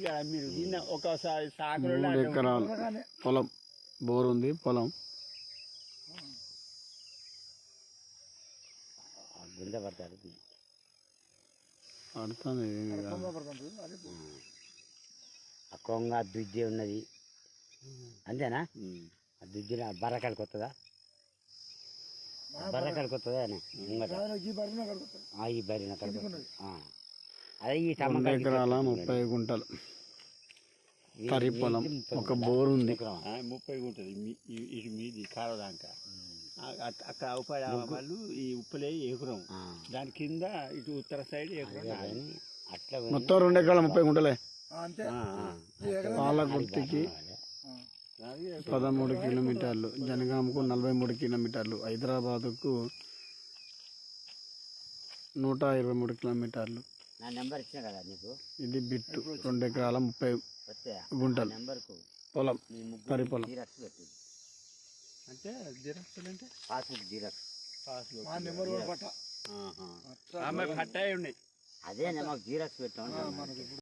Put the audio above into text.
నిన్న ఒకసారి సాకులు మూడు ఎకరాలు. పొలం బోర్ ఉంది పొలం గుంత పడతారు. పడుతుంది ఏమి కాదు. ఆ కొంగ దుజ్జి ఉన్నది. అంతేనా? ఆ దుజ్జి బర్రకాడికి వస్తుందా బర్రకాడికి వస్తుందా అని ముంగట. ఆ, ఈ బరిన. అదే ఈ రెండు ఎకరాల ముప్పై గుంటలు. వరి పొలం ఒక బోర్ ఉంది ముప్పై ఈ- ఇటు మీది కాలదాక. అక్కడ ఉపాధి వాళ్ళు ఈ ఉప్పులే ఎకరం దాని కింద ఇటు ఉత్తర సైడ్ ఎకరం. అట్లా మొత్తం రెండు ఎకరాల ముప్పై గుంటలే. పాలకుర్తికి నాది పదమూడు కిలోమీటర్లు జనగాంకు నలభై మూడు కిలోమీటర్లు హైదరాబాదుకు నూట ఇరవై మూడు కిలోమీటర్లు. నా నెంబర్ ఇచ్చిన కదా నీకు? ఇది బిట్టు రెండు ఎకరాల ముప్పై వస్తే గుంటలు. నెంబర్కు పొలం వరి పొలం జీరాక్స్ పెట్టు. అంటే జిరాక్స్ అంటే? Passbook xerox. పట్టాయి ఉన్నాయి అదే మాకు జీరాక్స్ పెట్టాం